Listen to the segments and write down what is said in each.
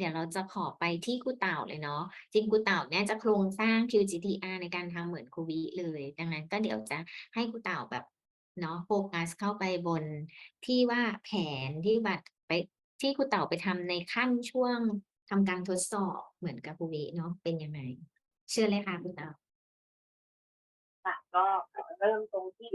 เดี๋ยวเราจะขอไปที่ครูเต่าเลยเนาะจริงครูเต่าเนี่ยจะโครงสร้าง QGTR ในการทำเหมือนครูวิเลย ดังนั้นก็เดี๋ยวจะให้ครูเต่าแบบเนาะโฟกัสเข้าไปบนที่ว่าแผนที่บัตรไปที่ครูเต่าไปทำในขั้นช่วงทำการทดสอบเหมือนกับครูวิเนาะเป็นยังไงเชื่อเลยค่ะครูเต่าค่ะก็เริ่มตรงที่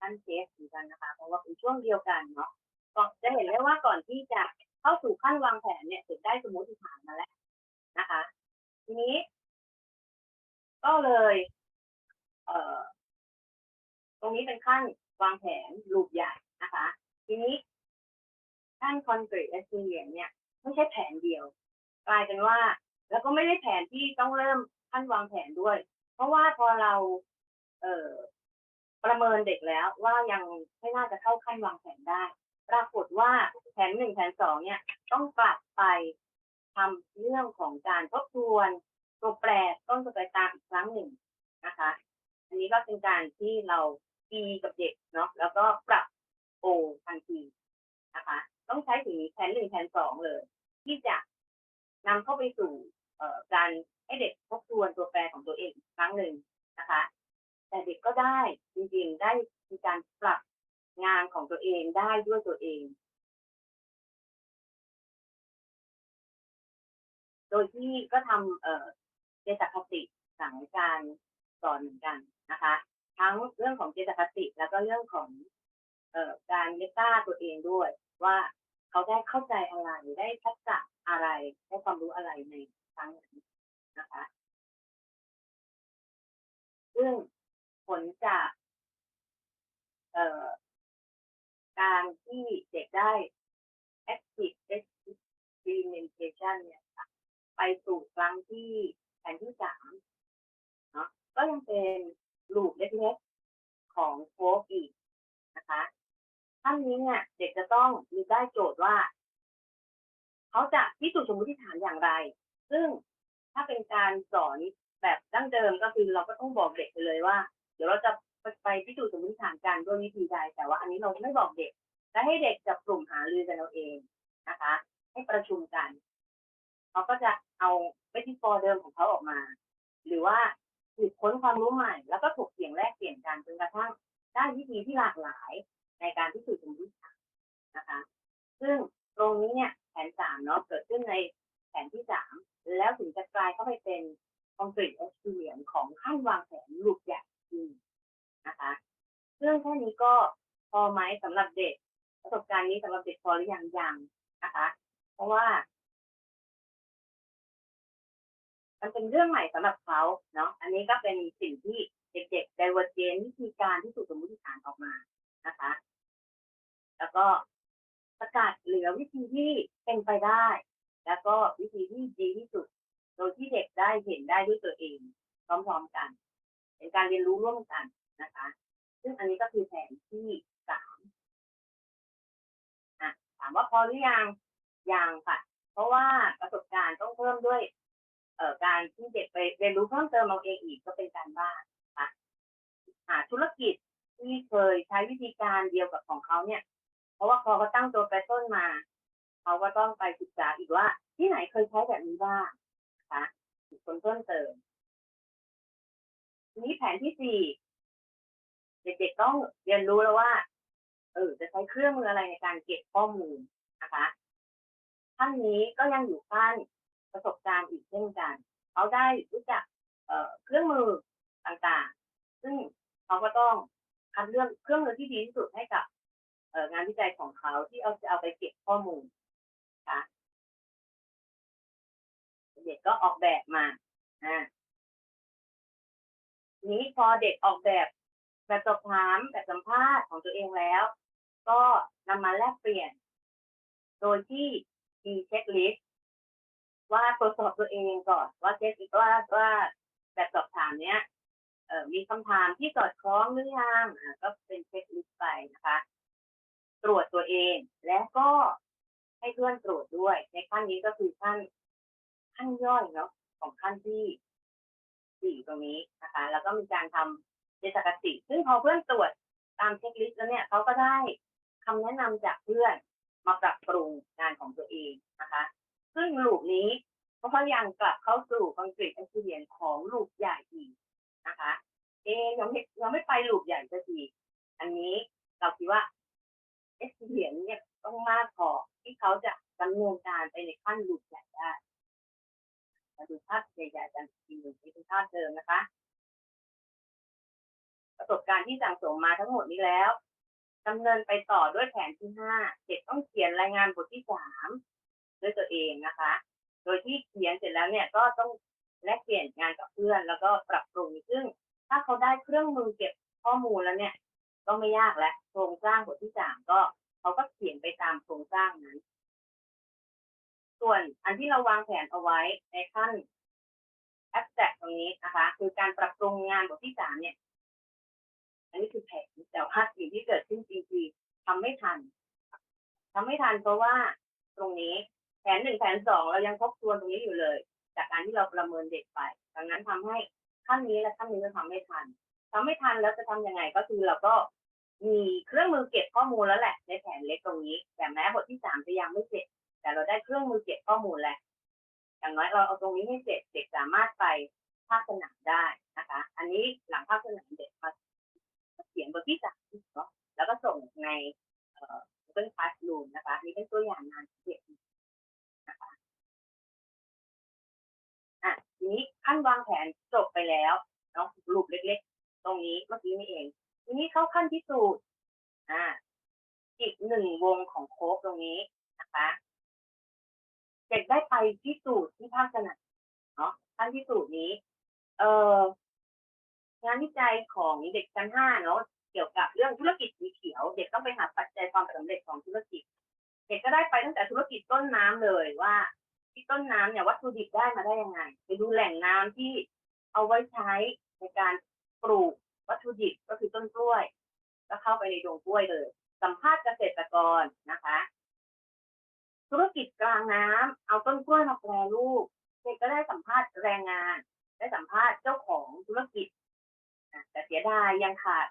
ขั้นเทสเหมือนกันนะคะ เพราะว่าเป็นช่วงเดียวกันเนาะก็จะเห็นได้ว่าก่อนที่จะ เข้าสู่ขั้นวางแผนเนี่ยถึงได้สมมติฐานมาแล้วนะคะ ทีนี้ ก็เลย เอ่อ ตรงนี้เป็นขั้นวางแผนรูปใหญ่นะคะ ทีนี้ขั้น concrete estimate เนี่ยไม่ใช่แผนเดียว กลายเป็นว่า แล้วก็ไม่ได้แผนที่ต้องเริ่มขั้นวางแผนด้วย เพราะว่าพอเรา เอ่อประเมินเด็กแล้วว่ายังไม่น่าจะเข้าขั้นวางแผนได้ ปรากฏว่าแผนหนึ่งแผนสองเนี่ยต้องกลับไปทำเรื่องของการทบทวนตัวแปรต้นตัวแปรตามอีกครั้งหนึ่งนะคะ อันนี้ก็เป็นการที่เราดีกับเด็กเนาะแล้วก็ปรับโอทันทีนะคะ ต้องใช้ถึงแผนหนึ่งแผนสองเลย ที่จะนำเข้าไปสู่เอ่อการให้เด็กทบทวนตัวแปรของตัวเองอีกครั้งหนึ่งนะคะ แต่เด็กก็ได้จริงๆได้มีการปรับ งานของตัวเองได้ด้วยตัวเอง โดยที่ก็ทำเอ่อเจตคติสั่งการสอนเหมือนกันนะคะ ทั้งเรื่องของเจตคติแล้วก็เรื่องของเอ่อการเมตตาตัวเองด้วย ว่าเขาได้เข้าใจอะไรได้ทักษะอะไรได้ความรู้อะไรในครั้งนั้นนะคะ ซึ่งผลจากเอ่อ การที่เด็กได้ active experimentation เนี่ยค่ะไปสู่ครั้งที่แผนที่สามเนาะก็ยังเป็นลูปเล็กๆของโฟกอีกนะคะขั้นนี้เนี่ยเด็กจะต้องมีได้โจทย์ว่า เขาจะพิสูจน์สมมติฐานอย่างไร ซึ่งถ้าเป็นการสอนแบบดั้งเดิมก็คือเราก็ต้องบอกเด็กไปเลยว่า เดี๋ยวเราจะ ไปพิสูจน์สมมติฐานกันด้วยวิธีใดแต่ว่าอันนี้เราไม่บอกเด็ก และให้เด็กจับกลุ่มหารือกันเอาเองนะคะ ให้ประชุมกันเขาก็จะเอาวิธีฟอร์เดิมของเขาออกมา หรือว่าสืบค้นความรู้ใหม่ แล้วก็ถกเถียงแลกเปลี่ยนกันจนกระทั่งได้วิธีที่หลากหลายในการพิสูจน์สมมติฐานนะคะ ซึ่งตรงนี้เนี่ยแผนสามเนาะเกิดขึ้นในแผนที่สามแล้วถึงจะกลายเข้าไปเป็น concrete experience ของขั้นวางแผนรูปใหญ่จริง นะคะซึ่องแค่นี้ก็พอไหมสำหรับเด็ก ประสบการณ์นี้สำหรับเด็กพอหรือยังยังนะคะ เพราะว่ามันเป็นเรื่องใหม่สำหรับเขาเนาะอันนี้ก็เป็นสิ่งที่เด็กๆ divergent วิธีการที่ถูกสมมติฐานออกมานะคะ แล้วก็ประกาศเหลือวิธีที่เป็นไปได้ แล้วก็วิธีที่ดีที่สุดโดยที่เด็กได้เห็นได้ด้วยตัวเองพร้อมๆกัน เป็นการเรียนรู้ร่วมกัน นะคะ ซึ่งอันนี้ก็คือแผนที่สามอะถามว่าพอหรือยังยังค่ะ เพราะว่าประสบการณ์ต้องเพิ่มด้วย เอ่อการที่เด็กไปเรียนรู้เพิ่มเติมเอาเองอีกก็เป็นการบ้านค่ะหาธุรกิจที่เคยใช้วิธีการเดียวกับของเขาเนี่ย เพราะว่าพอเขาตั้งตัวแปรต้นมาเขาก็ต้องไปศึกษาอีกว่า ที่ไหนเคยใช้แบบนี้บ้างคะคนเพิ่มเติมทีนี้แผนที่สี่ เด็กๆต้องเรียนรู้แล้วว่าเออจะใช้เครื่องมืออะไรในการเก็บข้อมูลนะคะขั้นนี้ก็ยังอยู่ขั้นประสบการณ์อีกเช่นกัน เขาได้รู้จักเอ่อเครื่องมือต่างๆ ซึ่งเขาก็ต้องคัดเลือกเครื่องมือที่ดีที่สุดให้กับเอ่องานวิจัยของเขาที่เอาจะเอาไปเก็บข้อมูลนะคะเด็กก็ออกแบบมาอ่านี้พอเด็กออกแบบ แบบสอบถามแบบสัมภาษณ์ของตัวเองแล้ว ก็นำมาแลกเปลี่ยน โดยที่มีเช็คลิสต์ว่าตรวจสอบตัวเองก่อนว่าเช็คว่าว่าแบบสอบถามเนี้ยเออมีคำถามที่สอดคล้องหรือยังอ่าก็เป็นเช็คลิสต์ไปนะคะ ตรวจตัวเองแล้วก็ให้เพื่อนตรวจด้วย ในขั้นนี้ก็คือขั้นขั้นย่อยเนาะของขั้นที่สี่ตรงนี้นะคะ แล้วก็มีการทำ เจตคติซึ่งพอเพื่อนตรวจตามเช็คลิสต์แล้วเนี่ยเขาก็ได้คำแนะนำจากเพื่อนมาปรับปรุงงานของตัวเองนะคะ ซึ่งลูปนี้ก็ยังกลับเข้าสู่คอนกรีต experience ของลูปใหญ่อีกนะคะ เอยังไม่ยังไม่ไปลูปใหญ่สักทีอันนี้เราคิดว่า experience เนี่ยต้องมากพอที่เขาจะดำเนินการไปในขั้นลูปใหญ่ได้มาดูภาพใหญ่ๆกันอีกหนึ่งนี่เป็นภาพเดิมนะคะ ประสบการณ์ที่สั่งสมมาทั้งหมดนี้แล้วดำเนินไปต่อด้วยแผนที่ห้าเด็กต้องเขียนรายงานบทที่สามด้วยตัวเองนะคะ โดยที่เขียนเสร็จแล้วเนี่ยก็ต้องแลกเปลี่ยนงานกับเพื่อน แล้วก็ปรับปรุงซึ่ง ถ้าเขาได้เครื่องมือเก็บข้อมูลแล้วเนี่ย ก็ไม่ยากแล้วโครงสร้างบทที่สามก็เขาก็เขียนไปตามโครงสร้างนั้น ส่วนอันที่เราวางแผนเอาไว้ในขั้น abstract ตรงนี้นะคะ คือการปรับปรุงงานบทที่สามเนี่ย อันนี้คือแผนแต่ว่าสิ่งที่เกิดขึ้นจริงๆทำไม่ทันทำไม่ทันเพราะว่าตรงนี้แผนหนึ่งแผนสองเรายังทบทวนตรงนี้อยู่เลย จากการที่เราประเมินเด็กไป ดังนั้นทำให้ขั้นนี้และขั้นนี้เราทำไม่ทันทำไม่ทันแล้วจะทำยังไงก็คือเราก็มีเครื่องมือเก็บข้อมูลแล้วแหละ ในแผนเล็กตรงนี้ แต่แม้บทที่สามจะยังไม่เสร็จ แต่เราได้เครื่องมือเก็บข้อมูลแล้วอย่างน้อยเราเอาตรงนี้ให้เสร็จเด็กสามารถไปภาคสนามได้นะคะ อันนี้หลังภาคสนามเด็กมา เขียนบทที่สามเนาะแล้วก็ส่งในเอ่อ Google Classroom นะคะนี่เป็นตัวอย่างงานเด็กนะคะอะทีนี้ขั้นวางแผนจบไปแล้วเนาะรูปเล็กๆ ตรงนี้เมื่อกี้นี่เอง ทีนี้เข้าขั้นพิสูจน์อ่าอีกหนึ่งวงของโค้ดตรงนี้นะคะเด็กได้ไปพิสูจน์ที่ภาคสนามเนาะขั้นพิสูจน์นี้ เอ่อ งานวิจัยของเด็กชั้นห้าเนาะเกี่ยวกับเรื่องธุรกิจสีเขียว เด็กต้องไปหาปัจจัยความสำเร็จของธุรกิจ เด็กก็ได้ไปตั้งแต่ธุรกิจต้นน้ำเลยว่า ที่ต้นน้ำเนี่ยวัตถุดิบได้มาได้ยังไง ไปดูแหล่งน้ำที่เอาไว้ใช้ในการปลูกวัตถุดิบก็คือต้นกล้วย ก็เข้าไปในดงกล้วยเลย สัมภาษณ์เกษตรกรนะคะ ธุรกิจกลางน้ำเอาต้นกล้วยมาแปรรูปเด็กก็ได้สัมภาษณ์แรงงาน ได้สัมภาษณ์เจ้าของธุรกิจ แต่เสียดายยังขาด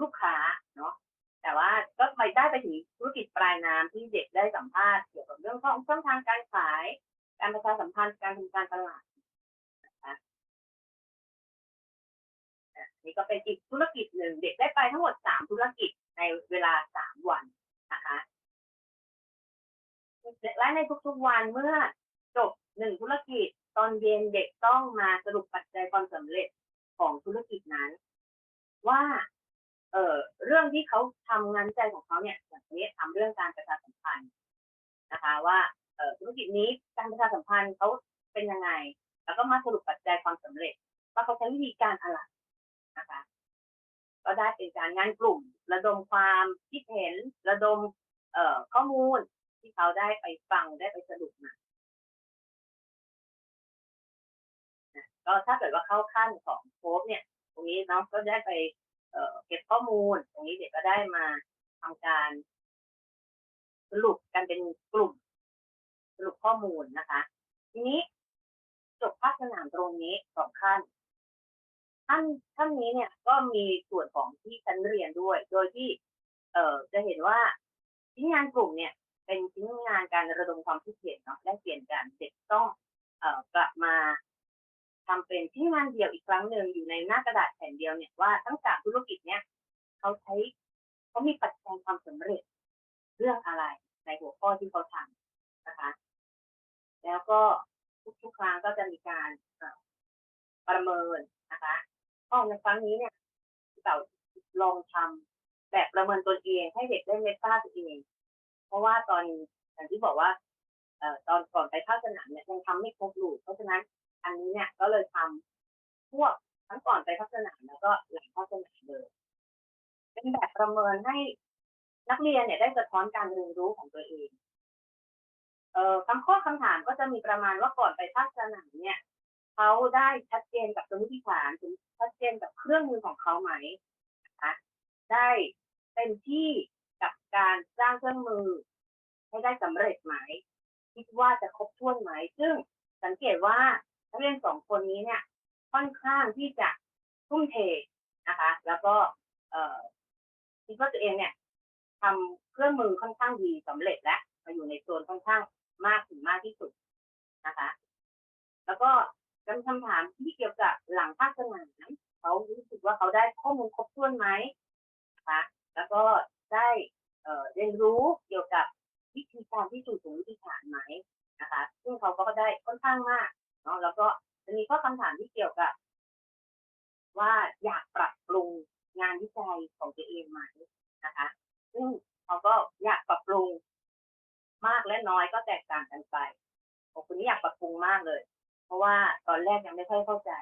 ลูกค้าเนาะแต่ว่าก็ไปได้ไปถึงธุรกิจปลายน้ำที่เด็กได้สัมภาษณ์เกี่ยวกับเรื่องของช่องทางการขาย การประชาสัมพันธ์การทำการตลาดนะคะนี่ก็เป็นอีกธุรกิจหนึ่งเด็กได้ไปทั้งหมดสามธุรกิจในเวลาสามวันนะคะและในทุกๆวันเมื่อจบหนึ่งธุรกิจตอนเย็นเด็กต้องมาสรุปปัจจัยความสำเร็จ ของธุรกิจนั้น ว่า เอ่อเรื่องที่เขาทำงานวิจัยของเขาเนี่ยอย่างนี้ทำเรื่องการประชาสัมพันธ์นะคะ ว่าเอ่อธุรกิจนี้การประชาสัมพันธ์เขาเป็นยังไง แล้วก็มาสรุปปัจจัยความสำเร็จ ว่าเขาใช้วิธีการอะไรนะคะ ก็ได้เป็นการงานกลุ่ม ระดมความคิดเห็นระดม เอ่อข้อมูลที่เขาได้ไปฟังได้ไปสรุปมา ก็ถ้าเกิดว่าเข้าขั้นของโค้ดเนี่ย ตรงนี้น้องก็ได้ไปเเก็บข้อมูล ตรงนี้เด็กก็ได้มาทำการสรุปกันเป็นกลุ่มสรุปข้อมูลนะคะ ทีนี้จบภาคสนามตรงนี้สองขั้นขั้นขั้นนี้เนี่ยก็มีส่วนของที่ชั้นเรียนด้วย โดยที่ เอ่อจะเห็นว่าชิ้นงานกลุ่มเนี่ย เป็นชิ้นงานการระดมความคิดเห็นเนาะแลกเปลี่ยนกันเด็กต้อง เอ่อกลับมา ทำเป็นชิ้นงานเดียวอีกครั้งหนึ่งอยู่ในหน้ากระดาษแผ่นเดียวเนี่ยว่าทั้งสามธุรกิจเนี่ยเขาใช้เขามีปัจจัยความสำเร็จเรื่องอะไรในหัวข้อที่เขาทำนะคะ แล้วก็ทุกๆครั้งก็จะมีการประเมินนะคะข้อในครั้งนี้เนี่ยเราลองทำแบบประเมินตนเองให้เด็กได้เมตตาตัวเอง เพราะว่าตอนอย่างที่บอกว่าเอ่อตอนก่อนไปภาคสนามเนี่ยยังทำไม่ครบลูกเพราะฉะนั้น อันนี้เนี่ยก็เลยทำพวกทั้งก่อนไปพัฒนาแล้วก็หลังพัฒนาเลยเป็นแบบประเมินให้นักเรียนเนี่ยได้สะท้อนการเรียนรู้ของตัวเองเอ่อคำข้อคำถามก็จะมีประมาณว่าก่อนไปภาคสนามเนี่ยเขาได้ชัดเจนกับสมมติฐานถึงชัดเจนกับเครื่องมือของเขาไหมนะคะได้เต็มที่กับการสร้างเครื่องมือ ให้ได้สำเร็จไหมคิดว่าจะครบถ้วนไหม ซึ่งสังเกตว่า นักเรียนสองคนนี้เนี่ยค่อนข้างที่จะทุ่มเทนะคะ แล้วก็เอ่อคิดว่าตัวเองเนี่ยทำเครื่องมือค่อนข้างดีสำเร็จแล้วมาอยู่ในโซนค่อนข้างมากถึงมากที่สุดนะคะ แล้วก็คำถามที่เกี่ยวกับหลังภาคสนามเขารู้สึกว่าเขาได้ข้อมูลครบถ้วนไหมนะคะแล้วก็ได้เรียนรู้เกี่ยวกับวิธีการพิสูจน์สมมติฐานไหมนะคะ ซึ่งเขาก็ได้ค่อนข้างมาก เนาะแล้วก็จะมีข้อคำถามที่เกี่ยวกับ ว่าอยากปรับปรุงงานวิจัยของตัวเองไหมนะคะ ซึ่งเขาก็อยากปรับปรุงมากและน้อยก็แตกต่างกันไปผมคนนี้อยากปรับปรุงมากเลย เพราะว่าตอนแรกยังไม่ค่อยเข้าใจ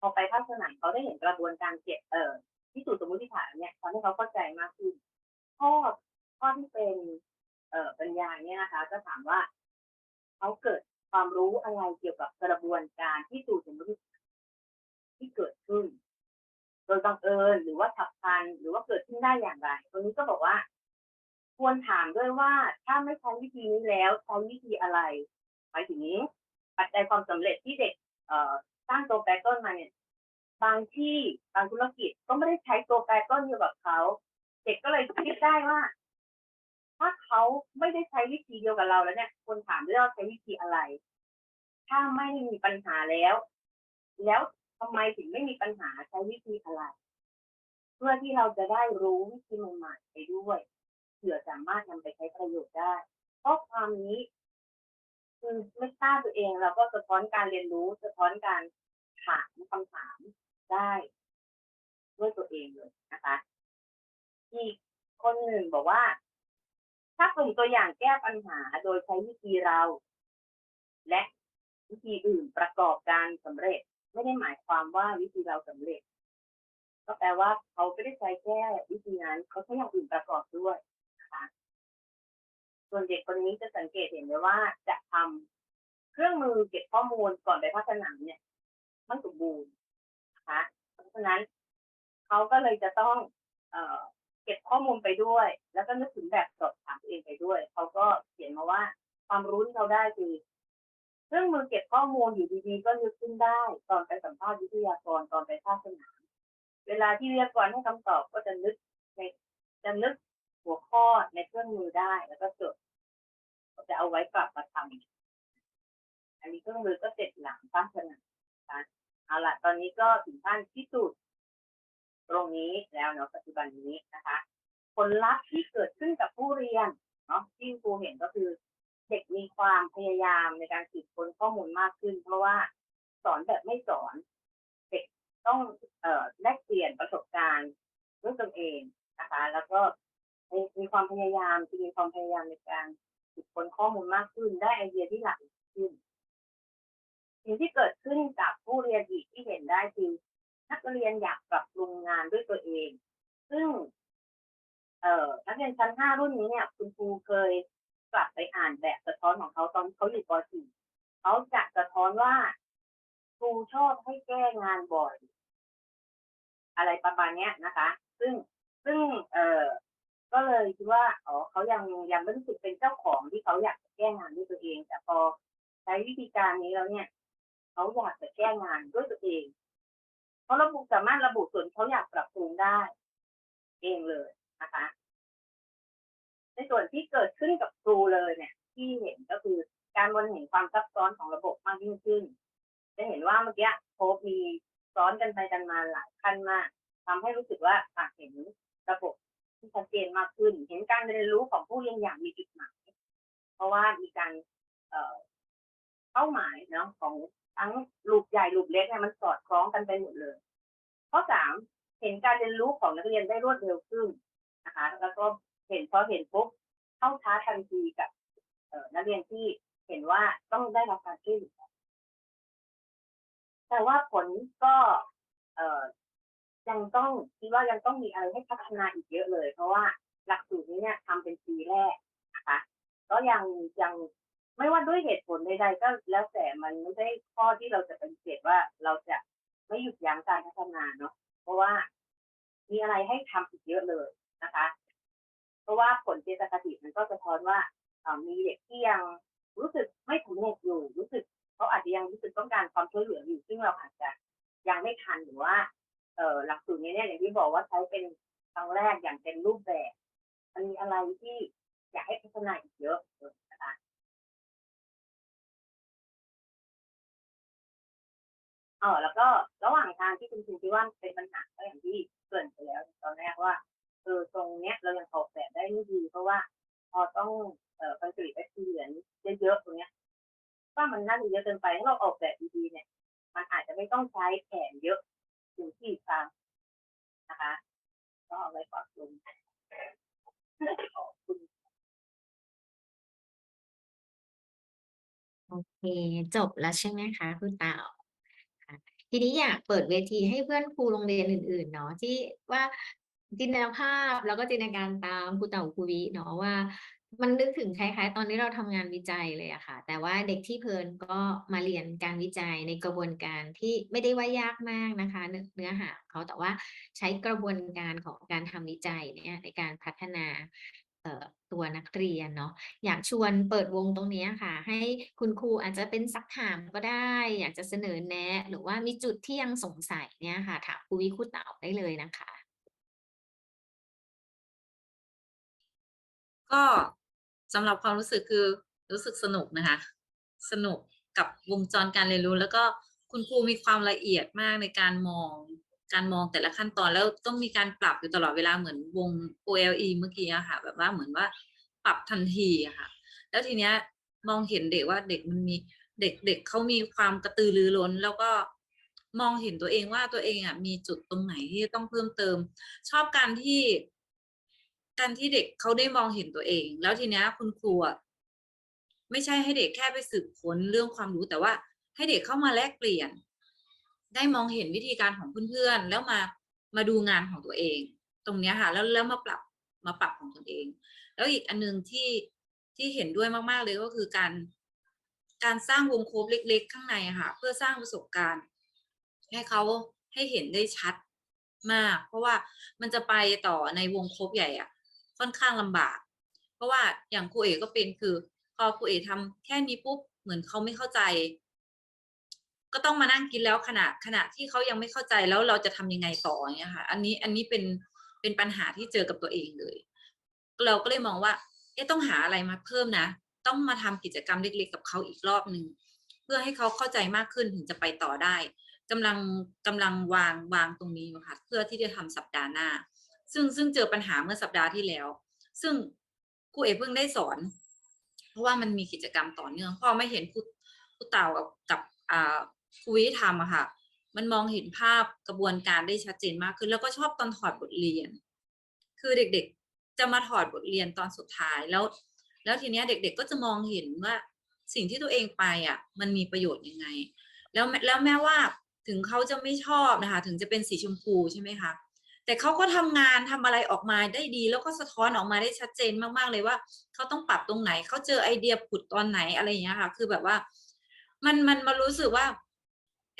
พอไปภาคสนามเขาได้เห็นกระบวนการเก็บเอ่อพิสูจน์สมมติฐานเนี่ยทำให้เขาเข้าใจมากขึ้นข้อข้อที่เป็น เอ่อปัญญาเนี่ยนะคะ ก็ถามว่าเขาเกิด ความรู้อะไรเกี่ยวกับกระบวนการพิสูจน์สมมติฐานที่เกิดขึ้น โดยบังเอิญหรือว่าฉับพลันหรือว่าเกิดขึ้นได้อย่างไร ตรงนี้ก็บอกว่า ควรถามด้วยว่าถ้าไม่ใช้วิธีนี้แล้วใช้วิธีอะไรหมายถึงปัจจัยความสำเร็จที่เด็กเอ่อสร้างตัวแปรต้นมาเนี่ย บางที่บางธุรกิจก็ไม่ได้ใช้ตัวแปรต้นเดียวกับเขาเด็กก็เลยคิดได้ว่า ถ้าเขาไม่ได้ใช้วิธีเดียวกับเราแล้วเนี่ยควรถามด้วยว่าใช้วิธีอะไร ถ้าไม่มีปัญหาแล้ว แล้วทำไมถึงไม่มีปัญหาใช้วิธีอะไร เพื่อที่เราจะได้รู้วิธีใหม่ๆไปด้วยเผื่อสามารถนำไปใช้ประโยชน์ได้เพราะความนี้คือไม่ทราบตัวเองเราก็สะท้อนการเรียนรู้สะท้อนการถามคำถามได้ด้วยตัวเองเลยนะคะ อีกคนหนึ่งบอกว่า ถ้ากลุ่มตัวอย่างแก้ปัญหาโดยใช้วิธีเรา และวิธีอื่นประกอบการสำเร็จ ไม่ได้หมายความว่าวิธีเราสำเร็จ ก็แปลว่าเขาไม่ได้ใช้แค่วิธีนั้นเขาใช้อย่างอื่นประกอบด้วยนะคะส่วนเด็กคนนี้จะสังเกตเห็นได้ว่าจะทำเครื่องมือเก็บข้อมูลก่อนไปภาคสนามเนี่ยไม่สมบูรณ์นะคะเพราะฉะนั้นเขาก็เลยจะต้องเอ่อ เก็บข้อมูลไปด้วย แล้วก็นึกถึงแบบสดถามตัวเองไปด้วย เขาก็เขียนมาว่า ความรู้ที่เขาได้คือเครื่องมือเก็บข้อมูลอยู่ดีๆ ก็นึกขึ้นได้ ตอนไปสัมภาษณ์วิทยากรตอนไปภาคสนามเวลาที่วิทยากรให้คำตอบก็จะนึกในจะนึกหัวข้อในเครื่องมือได้แล้วก็จดจะเอาไว้กลับมาทำอันนี้เครื่องมือก็เสร็จหลังภาคสนามเอาละตอนนี้ก็ถึงขั้นพิสูจน์ ตรงนี้แล้วเนาะปัจจุบันนี้นะคะ ผลลัพธ์ที่เกิดขึ้นกับผู้เรียนเนาะที่ครูเห็นก็คือ เด็กมีความพยายามในการสืบค้นข้อมูลมากขึ้น เพราะว่าสอนแบบไม่สอน เด็กต้องเอ่อแลกเปลี่ยนประสบการณ์ด้วยตนเองนะคะ แล้วก็มีมีความพยายามจะมีความพยายามในการสืบค้นข้อมูลมากขึ้น ได้ไอเดียที่หลากหลายขึ้นสิ่งที่เกิดขึ้นกับผู้เรียนอีกที่เห็นได้คือ นักเรียนอยากปรับปรุงงานด้วยตัวเอง ซึ่ง เอ่อนักเรียนชั้นห้ารุ่นนี้เนี่ยคุณครูเคยกลับไปอ่านแบบสะท้อนของเขาตอนเขาอยู่ป .4 เขาจะสะท้อนว่าครูชอบให้แก้งานบ่อย อะไรประมาณเนี้ยนะคะ ซึ่งซึ่งเอ่อก็เลยคิดว่าอ๋อเขายังยังไม่รู้สึกเป็นเจ้าของที่เขาอยากแก้งานด้วยตัวเอง แต่พอใช้วิธีการนี้แล้วเนี่ยเขาอยากจะแก้งานด้วยตัวเอง เขาระบุสามารถระบุส่วนเขาอยากปรับปรุงได้ เองเลยนะคะ ในส่วนที่เกิดขึ้นกับครูเลยเนี่ย ที่เห็นก็คือการมองเห็นความซับซ้อนของระบบมากยิ่งขึ้น จะเห็นว่าเมื่อกี้โพบมีซ้อนกันไปกันมาหลายขั้นมากทำให้รู้สึกว่าอะเห็นระบบที่ชัดเจนมากขึ้น เห็นการเรียนรู้ของผู้เรียนอย่างมีจุดหมาย เพราะว่ามีการเอ่อเป้าหมายเนาะของ ทั้งลูกใหญ่ลูกเล็กเนี่ยมันสอดคล้องกันไปหมดเลย ข้อสามเห็นการเรียนรู้ของนักเรียนได้รวดเร็วขึ้นนะคะ แล้วก็เห็นพอเห็นปุ๊บเข้าช้าทันทีกับเออนักเรียนที่เห็นว่าต้องได้รับการช่วยเหลือแต่ว่าผลก็เออยังต้องคิดว่ายังต้องมีอะไรให้พัฒนาอีกเยอะเลย เพราะว่าหลักสูตรนี้เนี่ยทำเป็นปีแรกนะคะ ก็ยังยัง ไม่ว่าด้วยเหตุผลใดๆก็แล้วแต่มันไม่ได้ข้อที่เราจะปฏิเสธว่าเราจะไม่หยุดยั้งการพัฒนาเนาะเพราะว่ามีอะไรให้ทำอีกเยอะเลยนะคะ เพราะว่าผลเจตคติมันก็สะท้อนว่ามีเด็กที่ยังรู้สึกไม่สำเร็จอยู่ รู้สึกเขาอาจจะยังรู้สึกต้องการความช่วยเหลืออยู่ ซึ่งเราอาจจะยังไม่ทันหรือว่าเออหลักสูตรนี้เนี่ยอย่างที่บอกว่าใช้เป็นครั้งแรกอย่างเต็มรูปแบบ มันมีอะไรที่อยากให้พัฒนาอีกเยอะ เออแล้วก็ระหว่างทางที่คุณคิดว่าเป็นปัญหาก็อย่างที่เกริ่นไปแล้วตอนแรกว่าเออตรงเนี้ยเรายังออกแบบได้ไม่ดี เพราะว่า พอต้องเอ่อคอนกรีตแอคทีเหรียญเยอะๆตรงเนี้ยว่ามันน่าจะเยอะเกินไปถ้าเราออกแบบดีๆเนี่ย มันอาจจะไม่ต้องใช้แขนเยอะถึงสี่ครั้งนะคะก็เอาไว้ปรับปรุงขอบคุณโอเค จบแล้วใช่ไหมคะ คุณเต่า ทีนี้อยากเปิดเวทีให้เพื่อนครูโรงเรียนอื่น ๆ เนาะที่ว่าจินตนาภาพแล้วก็จินตนาการตามครูเต่าครูวิเนาะว่า มันนึกถึงคล้ายๆ ตอนที่เราทำงานวิจัยเลยอะค่ะ แต่ว่าเด็กที่เพลินก็มาเรียนการวิจัยในกระบวนการที่ไม่ได้ว่ายากมากนะคะ เนื้อหาเขาแต่ว่าใช้กระบวนการของการทำวิจัยเนี่ยในการพัฒนา ตัวนักเรียนเนาะอยากชวนเปิดวงตรงนี้ค่ะ ให้คุณครูอาจจะเป็นซักถามก็ได้ อยากจะเสนอแนะ หรือว่ามีจุดที่ยังสงสัยเนี่ยค่ะ ถามครูวิครูเต๋าได้เลยนะคะ ก็สำหรับความรู้สึกคือรู้สึกสนุกนะคะ สนุกกับวงจรการเรียนรู้ แล้วก็คุณครูมีความละเอียดมากในการมอง การมองแต่ละขั้นตอนแล้วต้องมีการปรับอยู่ตลอดเวลาเหมือนวง OLE เมื่อกี้อะค่ะ แบบว่าเหมือนว่าปรับทันทีอะค่ะ แล้วทีเนี้ยมองเห็นเด็กว่าเด็กมันมีเด็กเด็กเขามีความกระตือรือร้น แล้วก็มองเห็นตัวเองว่าตัวเองอะมีจุดตรงไหนที่ต้องเพิ่มเติม ชอบการที่ การที่เด็กเขาได้มองเห็นตัวเอง แล้วทีเนี้ยคุณครูอะไม่ใช่ให้เด็กแค่ไปสืบค้นเรื่องความรู้แต่ว่าให้เด็กเข้ามาแลกเปลี่ยน ได้มองเห็นวิธีการของเพื่อนๆ แล้วมามาดูงานของตัวเอง ตรงนี้ค่ะ แล้วแล้วมาปรับมาปรับของตนเอง แล้วอีกอันหนึงที่ที่เห็นด้วยมาก ๆ เลยก็คือการ การสร้างวงโคบเล็ก ๆ ข้างในค่ะ เพื่อสร้างประสบการณ์ ให้เขาให้เห็นได้ชัดมาก เพราะว่ามันจะไปต่อในวงโคบใหญ่อะค่อนข้างลำบาก เพราะว่าอย่างครูเอกก็เป็นคือพอครูเอกทำแค่นี้ปุ๊บเหมือนเขาไม่เข้าใจ ก็ต้องมานั่งกินแล้วขณะขณะที่เขายังไม่เข้าใจแล้วเราจะทำยังไงต่อเงี้ยค่ะอันนี้อันนี้เป็นเป็นปัญหาที่เจอกับตัวเองเลย เราก็เลยมองว่า เอ๊ะต้องหาอะไรมาเพิ่มนะต้องมาทำกิจกรรมเล็กๆกับเขาอีกรอบหนึ่งเพื่อให้เขาเข้าใจมากขึ้นถึงจะไปต่อได้กำลังกำลังวางวางตรงนี้อยู่ค่ะเพื่อที่จะทำสัปดาห์หน้า ซึ่งซึ่งเจอปัญหาเมื่อสัปดาห์ที่แล้ว ซึ่งครูเอกเพิ่งได้สอน เพราะว่ามันมีกิจกรรมต่อเนื่องพอไม่เห็นครูครูเต่ากับกับ ครูวิทำอะค่ะ มันมองเห็นภาพกระบวนการได้ชัดเจนมากขึ้น แล้วก็ชอบตอนถอดบทเรียน คือเด็กๆจะมาถอดบทเรียนตอนสุดท้ายแล้ว แล้วทีเนี้ยเด็ก ๆ ก็จะมองเห็นว่าสิ่งที่ตัวเองไปอะมันมีประโยชน์ยังไง แล้วแล้วแม้ว่าถึงเขาจะไม่ชอบนะคะ ถึงจะเป็นสีชมพูใช่ไหมคะแต่เขาก็ทำงานทำอะไรออกมาได้ดี แล้วก็สะท้อนออกมาได้ชัดเจนมาก ๆ เลยว่าเขาต้องปรับตรงไหนเขาเจอไอเดียผุดตอนไหนอะไรอย่างเงี้ยค่ะ คือแบบว่า มันมันมารู้สึกว่า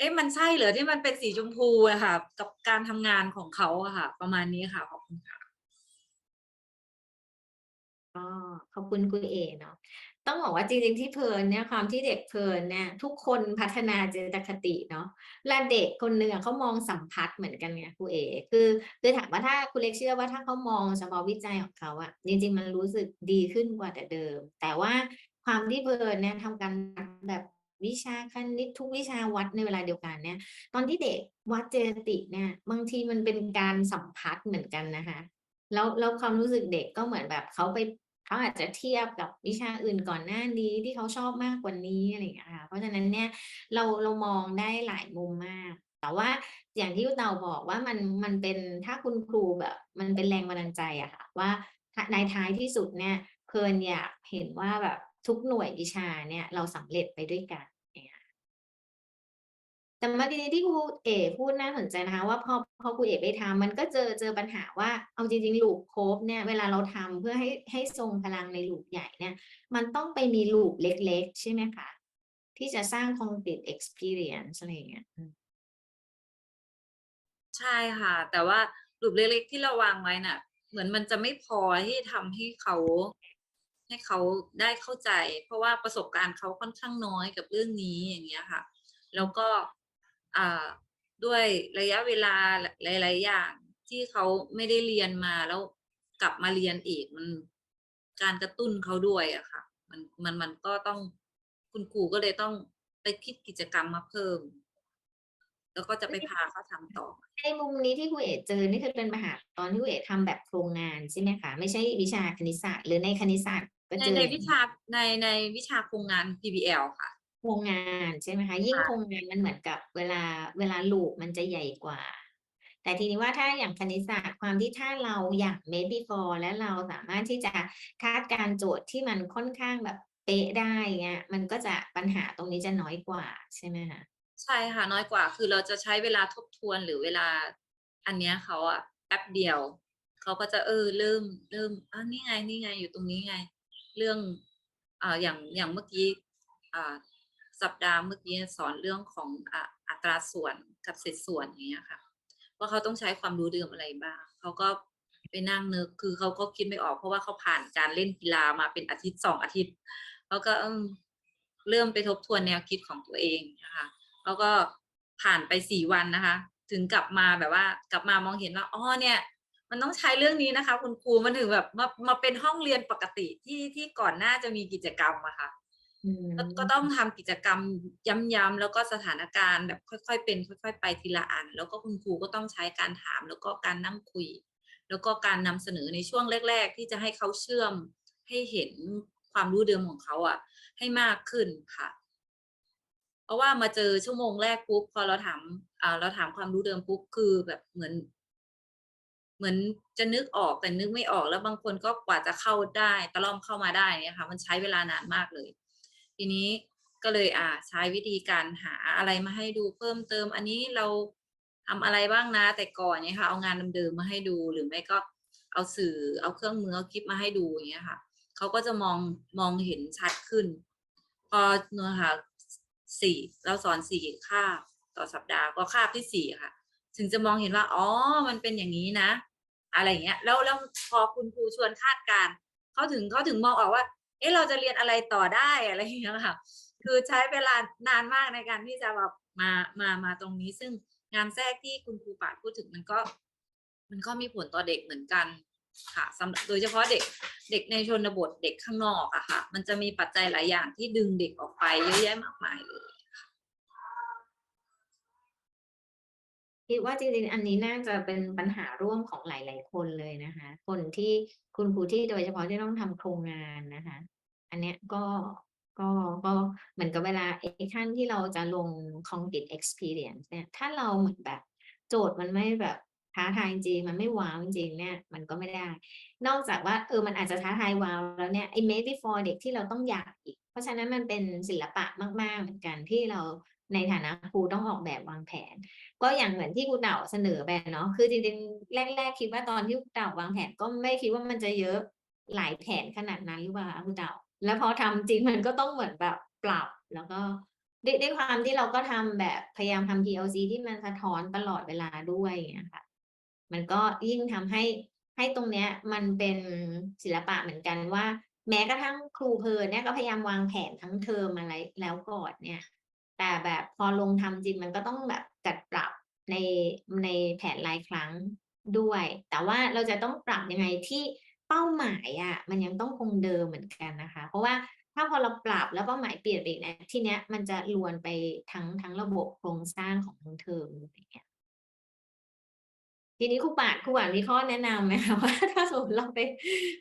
อ๊ะมันใช่เหรอที่มันเป็นสีชมพูอะค่ะ กับการทำงานของเขาอะค่ะ ประมาณนี้ค่ะขอบคุณค่ะก็ขอบคุณคุณเอเนาะต้องบอกว่าจริงๆที่เพลินเนี่ยความที่เด็กเพลินเนี่ยทุกคนพัฒนาเจตคติเนาะและเด็กคนหนึ่งอะเขามองสัมพัทธ์เหมือนกันไงครูเอคือคือถามว่าถ้าคุณเล็กเชื่อว่าถ้าเขามองเฉพาะวิจัยของเขาอะจริง ๆ มันรู้สึกดีขึ้นกว่าแต่เดิม แต่ว่าความที่เพลินเนี่ยทำการวัดแบบ วิชาคณิตทุกวิชาวัดในเวลาเดียวกันเนี่ย ตอนที่เด็กวัดเจตติเนี่ย บางทีมันเป็นการสัมพัทธ์เหมือนกันนะคะ แล้วแล้วความรู้สึกเด็กก็เหมือนแบบเขาไปเขาอาจจะเทียบกับวิชาอื่นก่อนหน้านี้ที่เขาชอบมากกว่านี้อะไรอย่างเงี้ยค่ะ เพราะฉะนั้นเนี่ยเราเรามองได้หลายมุมมาก แต่ว่าอย่างที่คุณเตาบอกว่ามันมันเป็นถ้าคุณครูแบบ มันเป็นแรงบันดาลใจอะค่ะ ว่าในท้ายที่สุดเนี่ยเพลินอยากเห็นว่าแบบทุกหน่วยวิชาเนี่ยเราสำเร็จไปด้วยกัน แต่เมื่อกี้ที่ครูเอ๋พูดน่าสนใจนะคะ ว่าพอพอครูเอ๋ไปทำมันก็เจอเจอปัญหาว่าเอาจริงๆลูปโคฟเนี่ยเวลาเราทำเพื่อให้ให้ทรงพลังในลูปใหญ่เนี่ย มันต้องไปมีลูปเล็ก ๆ ใช่ไหมคะที่จะสร้าง complete experience อะไรอย่างเงี้ยใช่ค่ะ แต่ว่ารูปเล็ก ๆ ที่เราวางไว้น่ะ เหมือนมันจะไม่พอที่ทำให้เขาให้เขาได้เข้าใจ เพราะว่าประสบการณ์เขาค่อนข้างน้อยกับเรื่องนี้อย่างเงี้ยค่ะ แล้วก็ ด้วยระยะเวลาหลาย ๆ อย่างที่เขาไม่ได้เรียนมาแล้วกลับมาเรียนอีกมันการกระตุ้นเขาด้วยอะค่ะ มันมันมันก็ต้องคุณครูก็เลยต้องไปคิดกิจกรรมมาเพิ่ม แล้วก็จะไปพาเขาทำต่อในมุมนี้ที่ครูเอกเจอนี่คือเป็นปัญหาตอนที่ครูเอกทำแบบโครงงานใช่ไหมคะไม่ใช่วิชาคณิตศาสตร์หรือในคณิตศาสตร์ก็ในเจอในวิชาในในวิชาโครงงาน PBL ค่ะ โครงงานใช่ไหมคะยิ่งค่ะโครงงานมันเหมือนกับเวลาเวลาลูกมันจะใหญ่กว่า แต่ทีนี้ว่าถ้าอย่างคณิตศาสตร์ความที่ถ้าเราอยาก made before และเราสามารถที่จะคาดการณ์โจทย์ที่มันค่อนข้างแบบเป๊ะได้เงี้ยมันก็จะปัญหาตรงนี้จะน้อยกว่าใช่ไหมคะใช่ค่ะน้อยกว่า คือเราจะใช้เวลาทบทวนหรือเวลาอันเนี้ยเขาอะแป๊บเดียวเขาก็จะเออเริ่มเริ่มอ่านี่ไงนี่ไงอยู่ตรงนี้ไง เรื่องอ่าอย่างอย่างเมื่อกี้อ่า สัปดาห์เมื่อกี้สอนเรื่องของอัตราส่วนกับเศษส่วนอย่างเงี้ยค่ะ ว่าเขาต้องใช้ความรู้เดิมอะไรบ้างเขาก็ไปนั่งนึกคือเขาก็คิดไม่ออกเพราะว่าเขาผ่านการเล่นกีฬามาเป็นอาทิตย์สองอาทิตย์เขาก็เริ่มไปทบทวนแนวคิดของตัวเองนะคะแล้วก็ผ่านไปสี่วันนะคะ ถึงกลับมาแบบว่ากลับมามองเห็นว่าอ๋อเนี่ย มันต้องใช้เรื่องนี้นะคะ คุณครูมันถึงแบบมามาเป็นห้องเรียนปกติที่ที่ก่อนหน้าจะมีกิจกรรมอะค่ะ ก็ก็ต้องทำกิจกรรมย้ำๆแล้วก็สถานการณ์แบบค่อยๆ เป็น ค่อยๆ ไปทีละอัน แล้วก็คุณครูก็ต้องใช้การถามแล้วก็การนั่งคุย แล้วก็การนำเสนอในช่วงแรก ๆ ที่จะให้เขาเชื่อมให้เห็นความรู้เดิมของเขาอะให้มากขึ้นค่ะ เพราะว่ามาเจอชั่วโมงแรกปุ๊บพอเราถามเราถามความรู้เดิมปุ๊บคือแบบเหมือน เหมือนจะนึกออกแต่นึกไม่ออกแล้วบางคนก็กว่าจะเข้าได้ตะล่อมเข้ามาได้เนี่ยค่ะ มันใช้เวลานานมากเลย ทีนี้ก็เลยอ่าใช้วิธีการหาอะไรมาให้ดูเพิ่มเติม อันนี้เราทำอะไรบ้างนะ แต่ก่อนเนี่ยค่ะเอางานเดิมๆมาให้ดูหรือไม่ก็เอาสื่อเอาเครื่องมือเอาคลิปมาให้ดูอย่างเงี้ยค่ะเขาก็จะมองมองเห็นชัดขึ้น พอเนื้อค่ะสี่เราสอนสี่คาบต่อสัปดาห์ก็คาบที่สี่ค่ะ ถึงจะมองเห็นว่าอ๋อมันเป็นอย่างนี้นะ อะไรเงี้ยแล้วแล้วพอคุณครูชวนคาดการณ์เขาถึงเขาถึงมองออกว่า เอ๊ะเราจะเรียนอะไรต่อได้อะไรอย่างเงี้ยค่ะ คือใช้เวลานานมากในการที่จะแบบมามามาตรงนี้ ซึ่งงานแทรกที่คุณครูป่าพูดถึงมันก็ มันก็มีผลต่อเด็กเหมือนกันค่ะสำหรับโดยเฉพาะเด็กเด็กในชนบทเด็กข้างนอกอะค่ะ มันจะมีปัจจัยหลายอย่างที่ดึงเด็กออกไปเยอะแยะมากมายเลยคิดว่าจริงๆ อันนี้น่าจะเป็นปัญหาร่วมของหลาย ๆ คนเลยนะคะ คนที่คุณครูที่โดยเฉพาะที่ต้องทำโครงงานนะคะ อันเนี้ยก็ก็ก็เหมือนกับเวลาไอ้ขั้นที่เราจะลง concrete experience เนี่ย ถ้าเราเหมือนแบบโจทย์มันไม่แบบท้าทายจริง มันไม่ว้าวจริงเนี่ยมันก็ไม่ได้ นอกจากว่าเออมันอาจจะท้าทายว้าวแล้วเนี่ยไอ้ made before เด็กที่เราต้องอยากอีก เพราะฉะนั้นมันเป็นศิลปะมาก ๆ เหมือนกันที่เราในฐานะครูต้องออกแบบวางแผน ก็อย่างเหมือนที่ครูเต่าเสนอไปเนาะคือจริงๆแรก ๆ คิดว่าตอนที่ครูเต่าวางแผนก็ไม่คิดว่ามันจะเยอะหลายแผนขนาดนั้นหรือเปล่าคะครูเต่า แล้วพอทำจริงมันก็ต้องเหมือนแบบปรับแล้วก็ด้วยด้วยความที่เราก็ทำแบบพยายามทำ PLC ที่มันสะท้อนตลอดเวลาด้วยอย่างเงี้ยค่ะมันก็ยิ่งทำให้ให้ตรงเนี้ย มันเป็นศิลปะเหมือนกันว่า แม้กระทั่งครูเพลินเนี่ยก็พยายามวางแผนทั้งเทอมอะไรแล้วก่อนเนี่ย แต่แบบพอลงทำจริงมันก็ต้องแบบจัดปรับในในแผนรายครั้งด้วย แต่ว่าเราจะต้องปรับยังไงที่ เป้าหมายอะมันยังต้องคงเดิมเหมือนกันนะคะ เพราะว่าถ้าพอเราปรับแล้วเป้าหมายเปลี่ยนไปอีกนะทีเนี้ยมันจะลวนไปทั้งทั้งระบบโครงสร้างของทั้งเทอมอย่างเงี้ยทีนี้ครูปาดครูหวานมีข้อแนะนำไหมคะว่าถ้าสมมติเราไป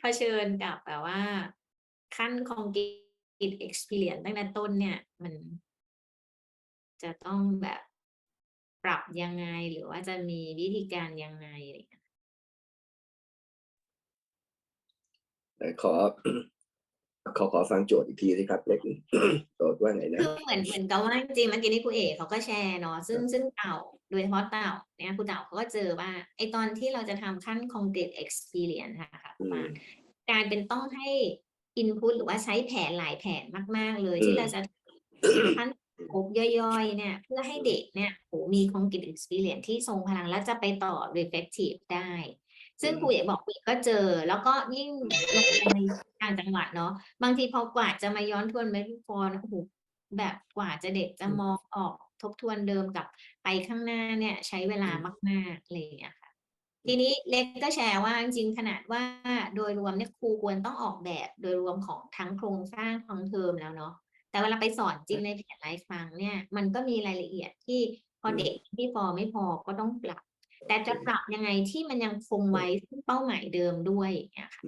เผชิญกับแบบว่า ขั้น concrete experience ตั้งแต่ต้นเนี่ย มัน จะต้องแบบปรับยังไงหรือว่าจะมีวิธีการยังไงอะไรอย่างเงี้ย ไหน ขอขอขอฟังโจทย์อีกทีสิครับเล็กโจทย์ว่าไงนะคือเหมือนเหมือนกับว่าจริงๆเมื่อกี้นี่ครูเอกเขาก็แชร์เนาะซึ่งซึ่งเต่าโดยเฉพาะเต่าเนี่ยครูเต่าเขาก็เจอว่าไอตอนที่เราจะทำขั้น concrete experience ค่ะค่ะครูปานกลายเป็นต้องให้ input หรือว่าใช้แผนหลายแผนมาก ๆ เลยที่อืมเราจะขั้นครบย่อยๆเนี่ยเพื่อให้เด็กเนี่ยโหมี concrete experience ที่ทรงพลังแล้วจะไปต่อ reflective ได้ ซึ่งอืมครูเอกบอกครูเอกก็เจอ แล้วก็ยิ่งโรงเรียนในต่างจังหวัดเนาะบางทีพอกว่าจะมาย้อนทวนเมทัฟอร์โอ้โหแบบกว่าจะเด็กจะมองออกทบทวนเดิมกับไปข้างหน้าเนี่ย ใช้เวลามากๆอะไรอย่างเลยค่ะ ทีนี้เล็กก็แชร์ว่าจริงๆขนาดว่าโดยรวมเนี่ยครูควรต้องออกแบบโดยรวมของทั้งโครงสร้างทั้งเทอมแล้วเนาะแต่เวลาไปสอนจริงในแผนรายครั้งเนี่ย มันก็มีรายละเอียดที่พอเด็กที่พอไม่พอก็ต้องปรับ แต่จะปรับยังไงที่มันยังคงไว้เป้าหมายเดิมด้วยอย่างเงี้ยค่ะ